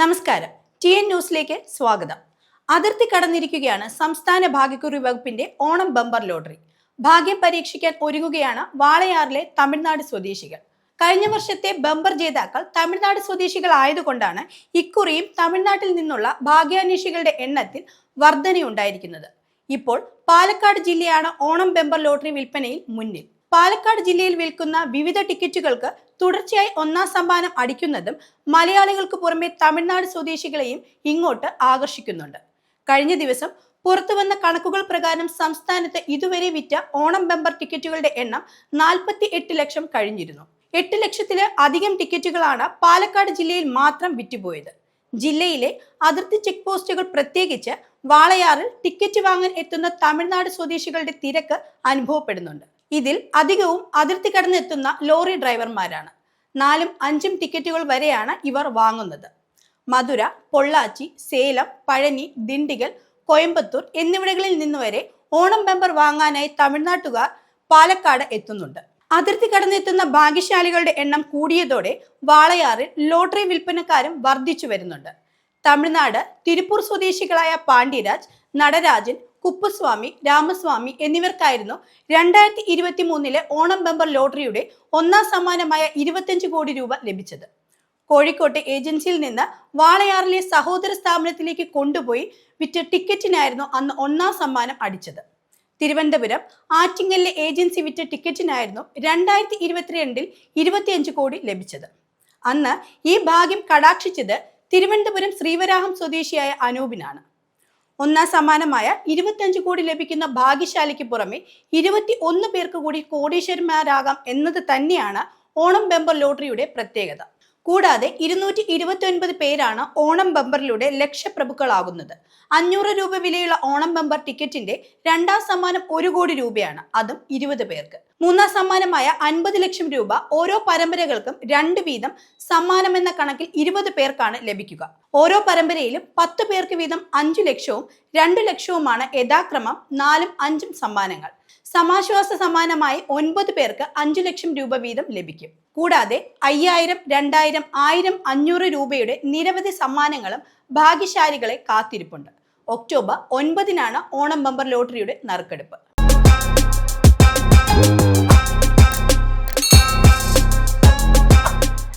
നമസ്കാരം. T N ന്യൂസിലേക്ക് സ്വാഗതം. അതിർത്തി കടന്നിരിക്കുകയാണ് സംസ്ഥാന ഭാഗ്യക്കുറി വകുപ്പിന്റെ ഓണം ബമ്പർ ലോട്ടറി. ഭാഗ്യം പരീക്ഷിക്കാൻ ഒരുങ്ങുകയാണ് വാളയാറിലെ തമിഴ്നാട് സ്വദേശികൾ. കഴിഞ്ഞ വർഷത്തെ ബമ്പർ ജേതാക്കൾ തമിഴ്നാട് സ്വദേശികൾ ആയതുകൊണ്ടാണ് ഇക്കുറിയും തമിഴ്നാട്ടിൽ നിന്നുള്ള ഭാഗ്യാന്വേഷികളുടെ എണ്ണത്തിൽ വർധനയുണ്ടായിരിക്കുന്നത്. ഇപ്പോൾ പാലക്കാട് ജില്ലയാണ് ഓണം ബമ്പർ ലോട്ടറി വിൽപ്പനയിൽ മുന്നിൽ. പാലക്കാട് ജില്ലയിൽ വിൽക്കുന്ന വിവിധ ടിക്കറ്റുകൾക്ക് തുടർച്ചയായി ഒന്നാം സമ്മാനം അടിക്കുന്നതും മലയാളികൾക്ക് പുറമെ തമിഴ്നാട് സ്വദേശികളെയും ഇങ്ങോട്ട് ആകർഷിക്കുന്നുണ്ട്. കഴിഞ്ഞ ദിവസം പുറത്തു വന്ന കണക്കുകൾ പ്രകാരം സംസ്ഥാനത്ത് ഇതുവരെ വിറ്റ ഓണം ബമ്പർ ടിക്കറ്റുകളുടെ എണ്ണം നാൽപ്പത്തി എട്ട് ലക്ഷം കഴിഞ്ഞിരുന്നു. എട്ട് ലക്ഷത്തിൽ അധികം ടിക്കറ്റുകളാണ് പാലക്കാട് ജില്ലയിൽ മാത്രം വിറ്റുപോയത്. ജില്ലയിലെ അതിർത്തി ചെക്ക് പോസ്റ്റുകൾ പ്രത്യേകിച്ച് വാളയാറിൽ ടിക്കറ്റ് വാങ്ങാൻ എത്തുന്ന തമിഴ്നാട് സ്വദേശികളുടെ തിരക്ക് അനുഭവപ്പെടുന്നുണ്ട്. ഇതിൽ അധികവും അതിർത്തി കടന്നെത്തുന്ന ലോറി ഡ്രൈവർമാരാണ്. നാലും അഞ്ചും ടിക്കറ്റുകൾ വരെയാണ് ഇവർ വാങ്ങുന്നത്. മധുര പൊള്ളാച്ചി സേലം പഴനി ദിണ്ടിഗൽ കോയമ്പത്തൂർ എന്നിവിടങ്ങളിൽ നിന്ന് വരെ ഓണം ബമ്പർ വാങ്ങാനായി തമിഴ്നാട്ടുകാർ പാലക്കാട് എത്തുന്നുണ്ട്. അതിർത്തി കടന്നെത്തുന്ന ഭാഗ്യശാലികളുടെ എണ്ണം കൂടിയതോടെ വാളയാറിൽ ലോട്ടറി വിൽപ്പനക്കാരും വർദ്ധിച്ചു വരുന്നുണ്ട്. തമിഴ്നാട് തിരുപ്പൂർ സ്വദേശികളായ പാണ്ഡ്യരാജ് നടരാജൻ കുപ്പുസ്വാമി രാമസ്വാമി എന്നിവർക്കായിരുന്നു രണ്ടായിരത്തി ഇരുപത്തി മൂന്നിലെ ഓണം ബമ്പർ ലോട്ടറിയുടെ ഒന്നാം സമ്മാനമായ ഇരുപത്തിയഞ്ച് കോടി രൂപ ലഭിച്ചത്. കോഴിക്കോട്ടെ ഏജൻസിയിൽ നിന്ന് വാളയാറിലെ സഹോദര സ്ഥാപനത്തിലേക്ക് കൊണ്ടുപോയി വിറ്റ ടിക്കറ്റിനായിരുന്നു അന്ന് ഒന്നാം സമ്മാനം അടിച്ചത്. തിരുവനന്തപുരം ആറ്റിങ്ങലിലെ ഏജൻസി വിറ്റ ടിക്കറ്റിനായിരുന്നു രണ്ടായിരത്തി ഇരുപത്തിരണ്ടിൽ ഇരുപത്തിയഞ്ച് കോടി ലഭിച്ചത്. അന്ന് ഈ ഭാഗ്യം കടാക്ഷിച്ചത് തിരുവനന്തപുരം ശ്രീവരാഹം സ്വദേശിയായ അനൂപിനാണ്. ഒന്നാം സമ്മാനമായ ഇരുപത്തിയഞ്ച് കോടി ലഭിക്കുന്ന ഭാഗ്യശാലിക്ക് പുറമെ ഇരുപത്തി ഒന്ന് പേർക്ക് കൂടി കോടീശ്വരന്മാരാകാം എന്നത് തന്നെയാണ് ഓണം ബെമ്പർ ലോട്ടറിയുടെ പ്രത്യേകത. കൂടാതെ ഇരുന്നൂറ്റി ഇരുപത്തി ഒൻപത് പേരാണ് ഓണം ബമ്പറിലൂടെ ലക്ഷപ്രഭുക്കളാകുന്നത്. അഞ്ഞൂറ് രൂപ വിലയുള്ള ഓണം ബമ്പർ ടിക്കറ്റിന്റെ രണ്ടാം സമ്മാനം ഒരു കോടി രൂപയാണ് അതും ഇരുപത് പേർക്ക്. മൂന്നാം സമ്മാനമായ അൻപത് ലക്ഷം രൂപ ഓരോ പരമ്പരകൾക്കും രണ്ട് വീതം സമ്മാനം എന്ന കണക്കിൽ ഇരുപത് പേർക്കാണ് ലഭിക്കുക. ഓരോ പരമ്പരയിലും പത്ത് പേർക്ക് വീതം അഞ്ചു ലക്ഷവും രണ്ടു ലക്ഷവുമാണ് യഥാക്രമം നാലും അഞ്ചും സമ്മാനങ്ങൾ. സമാശ്വാസ സമാനമായി ഒൻപത് പേർക്ക് അഞ്ചു ലക്ഷം രൂപ വീതം ലഭിക്കും. കൂടാതെ അയ്യായിരം രണ്ടായിരം ആയിരം അഞ്ഞൂറ് രൂപയുടെ നിരവധി സമ്മാനങ്ങളും ഭാഗ്യശാലികളെ കാത്തിരിപ്പുണ്ട്. ഒക്ടോബർ ഒൻപതിനാണ് ഓണം ബമ്പർ ലോട്ടറിയുടെ നറുക്കെടുപ്പ്.